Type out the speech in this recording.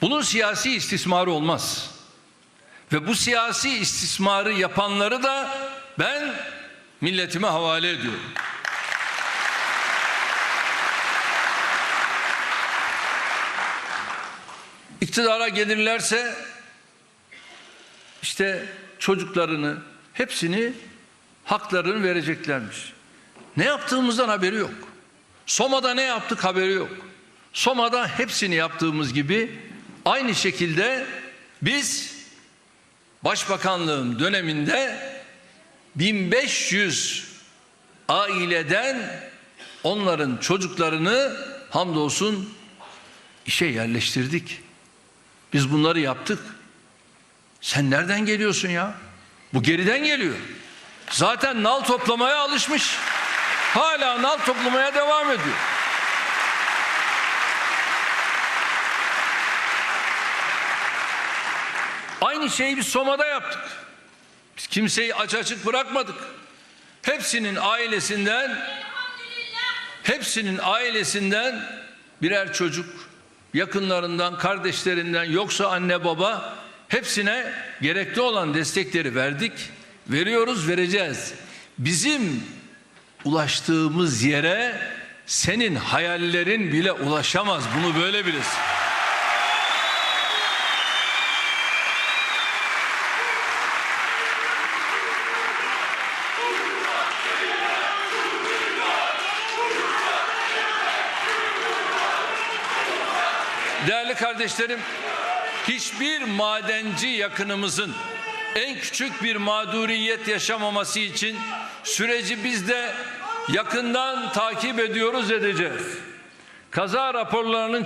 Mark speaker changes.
Speaker 1: Bunun siyasi istismarı olmaz. Ve bu siyasi istismarı yapanları da ben milletime havale ediyorum. İktidara gelirlerse işte çocuklarını hepsini haklarını vereceklermiş. Ne yaptığımızdan haberi yok. Soma'da ne yaptık haberi yok. Soma'da hepsini yaptığımız gibi aynı şekilde biz Başbakanlığım döneminde 1500 aileden onların çocuklarını hamdolsun işe yerleştirdik. Biz bunları yaptık. Sen nereden geliyorsun ya? Bu geriden geliyor. Zaten nal toplamaya alışmış. Hala nal toplamaya devam ediyor. Aynı şeyi biz Soma'da yaptık. Biz kimseyi aç açık bırakmadık. Hepsinin ailesinden hepsinin ailesinden birer çocuk, yakınlarından, kardeşlerinden yoksa anne baba hepsine gerekli olan destekleri verdik. Veriyoruz, vereceğiz. Bizim ulaştığımız yere senin hayallerin bile ulaşamaz. Bunu böyle bilirsin. Değerli kardeşlerim, hiçbir madenci yakınımızın en küçük bir mağduriyet yaşamaması için süreci biz de yakından takip ediyoruz edeceğiz. Kaza raporlarının